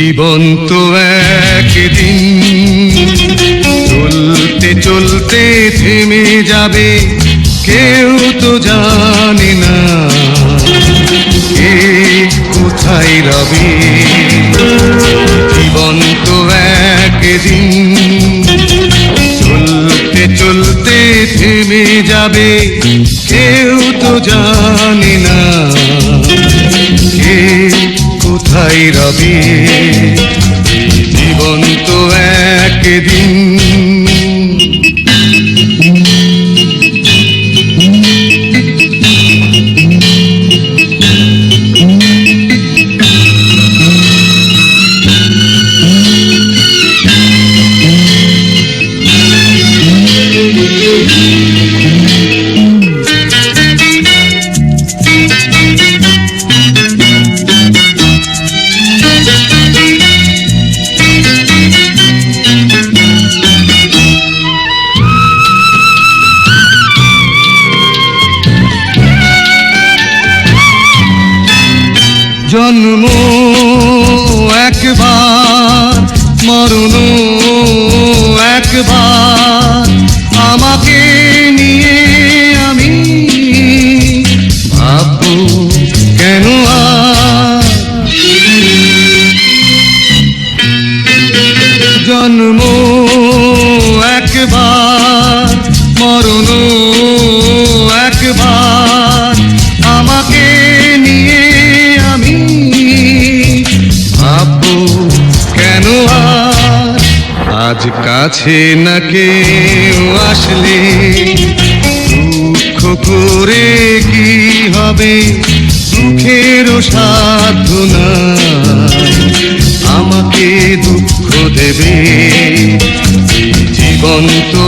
জীবন তো একদিন। চলতে চলতে থেমে যাবে, কেউ তো জানে না কে কোথায় রবে। জীবন তো একদিন। চলতে চলতে থেমে যাবে, কেউ তো জানে রবে জীবন তো একদিন কাছে না কেউ আসলে দুঃখ করে কি হবে? দুঃখের সাধ্য নাই আমাকে দুঃখ দেবে। জীবন তো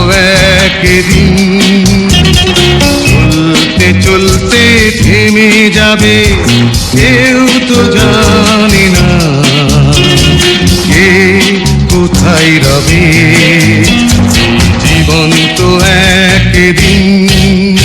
একদিন চলতে চলতে থেমে যাবে। কোথায় রবে? জীবন তো একদিন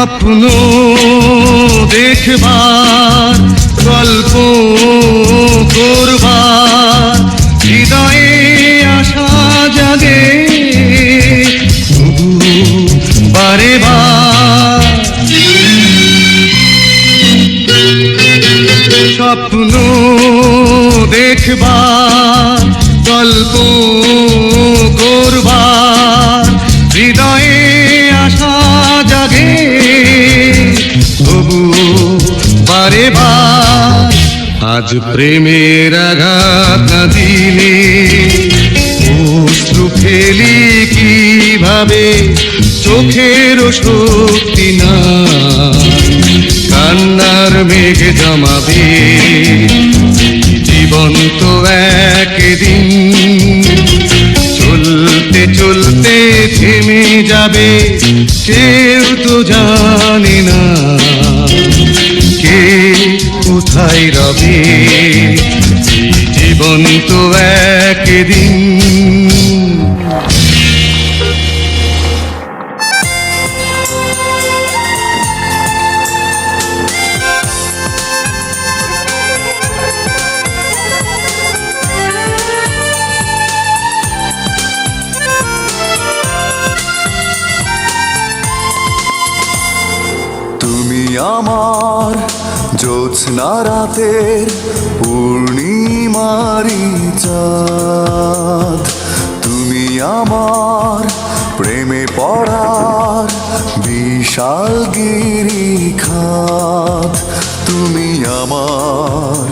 স্বপ্ন দেখবার গল্প করবার হৃদয়ে আশা জাগে বারে বার স্বপ্ন দেখবার গল্প করবার বারে বার, আজ প্রেমের আঘাত না দিলে অশ্রু ফেলি কীভাবে? চোখের শক্তি না কান্নার মেঘ জমাবে। জীবন তো একদিন চলতে চলতে থেমে যাবে। কেউ রবে জীবন তো একদিন। আমার জ্যোৎস্না রাতের পূর্ণিমারি চাঁদ। তুমি আমার প্রেমে পড়ার বিশাল গিরি খাত তুমি আমার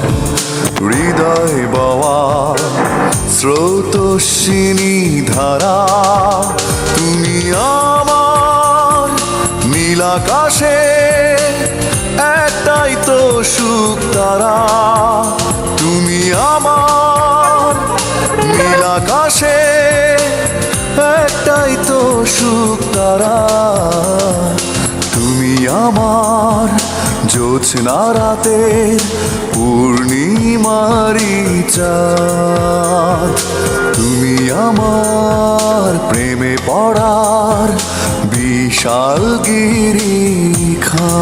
হৃদয় বওয়া স্রোতস্বিনী ধারা। তুমি আমার নীলাকাশে তারা, তুমি আমার নীল আকাশে, একটাই তো সুখ তারা। তুমি আমার জোৎস্না রাতে পূর্ণিমারি চাঁদ। তুমি আমার প্রেমে পড়ার বিশাল গিরিখা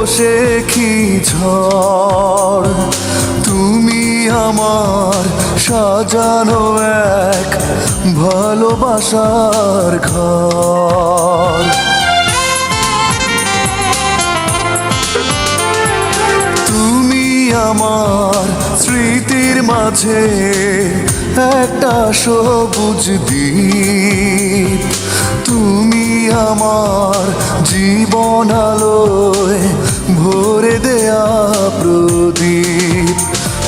বসে ঝড়? তুমি আমার সাজানো এক ভালোবাসার ঘর। তুমি আমার স্মৃতির মাঝে একটা সবুজ দ্বীপ। তুমি আমার জীবন আলোয় ভরে দেয়া প্রদীপ।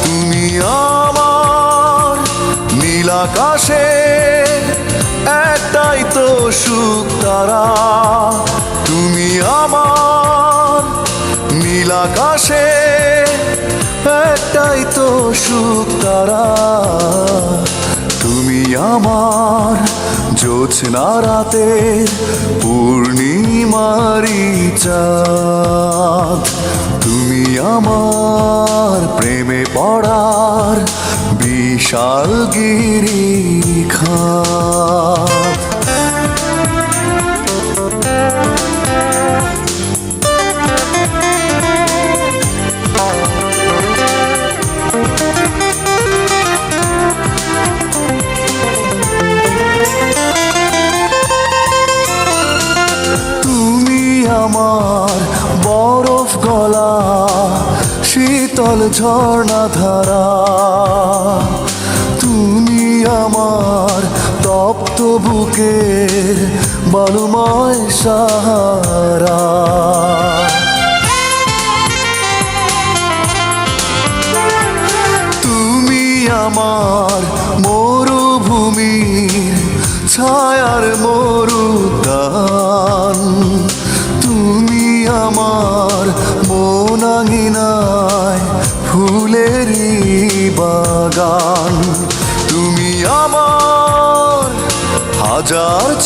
তুমি আমার নীল আকাশে, একটাই তো সুখ তারা। তুমি আমার নীল আকাশে, একটাই তো সুখ তারা। তুমি আমার জোছনা রাতের পূর্ণিমারি চাঁদ। তুমি আমার প্রেমে পড়ার বিশাল গিরি শীতল ঝর্ণা ধারা তুমি আমার তপ্ত বুকের বালুময় সাহারা।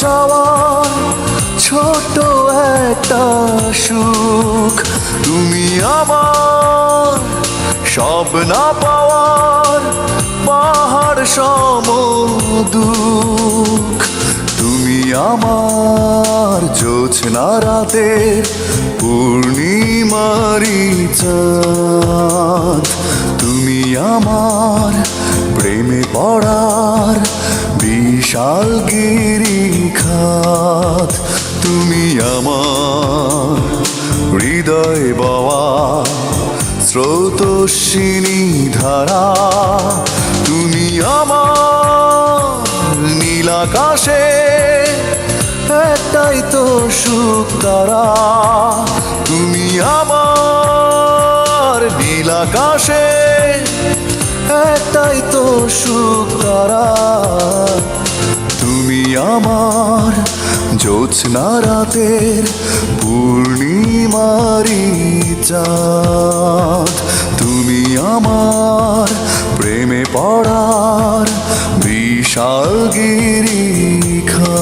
চাওয়ার ছোট একটা সুখ। তুমি আমার সব না পাওয়ার পাহাড় সম দুঃখ তুমি আমার জোছনা রাতের পূর্ণিমারি চাঁদ। তুমি আমার প্রেমে পড়ার বিশাল গিরি স্রোতস্বিনী ধারা, তুমি আমার নীল আকাশে, একটাই তো সুখ তারা। তুমি আমার নীল আকাশে, একটাই তো সুখ তারা। তুমি আমার জোৎস্না রাতের পূর্ণিমারি চাঁদ। আমার প্রেমে পড়ার বিশাল গিরি খা